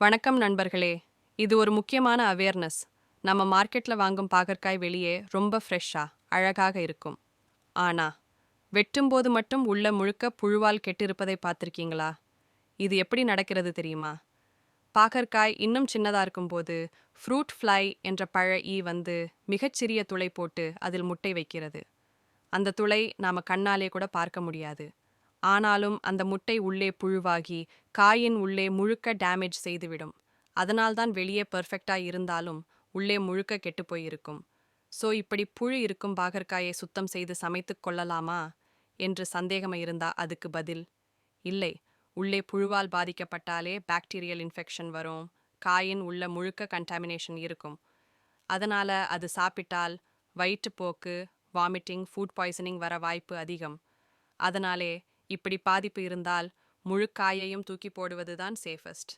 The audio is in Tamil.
வணக்கம் நண்பர்களே. இது ஒரு முக்கியமான அவேர்னஸ் நம்ம மார்க்கெட்ல வாங்கும் பாகற்காய் வெளியே ரொம்ப ஃப்ரெஷ்ஷா அழகாக இருக்கும். ஆனா வெட்டும்போது மட்டும் உள்ள முழுக்க புழுவால் கெட்டிருப்பதை பார்த்திருக்கீங்களா? இது எப்படி நடக்கிறது தெரியுமா? பாகற்காய் இன்னும் சின்னதா இருக்கும்போது ஃப்ரூட் ஃப்ளை என்ற பழ ஈ வந்து மிகச்சிறிய துளை போட்டு அதில் முட்டை வைக்கிறது. அந்த துளை நாம கண்ணாலே கூட பார்க்க முடியாது. ஆனாலும் அந்த முட்டை உள்ளே புழுவாகி காயின் உள்ளே முழுக்க டேமேஜ் செய்துவிடும். அதனால்தான் வெளியே பர்ஃபெக்டாக இருந்தாலும் உள்ளே முழுக்க கெட்டுப் போயிருக்கும். சோ இப்படி புழு இருக்கும் பாகற்காயை சுத்தம் செய்து சமைத்துக் கொள்ளலாமா? என்று சந்தேகம் இருந்தா அதுக்கு பதில் இல்லை உள்ளே புழுவால் பாதிக்கப்பட்டாலே பாக்டீரியல் இன்ஃபெக்ஷன் வரும் காயின் உள்ள முழுக்க கண்டாமினேஷன் இருக்கும். அதனால அது சாப்பிட்டால் வயிற்றுப்போக்கு வாமிட்டிங் ஃபுட் பாய்சனிங் வர வாய்ப்பு அதிகம். அதனாலே இப்படி பாதிப்பு இருந்தால் முழுக்காயையும் தூக்கி போடுவதுதான் சேஃபஸ்ட்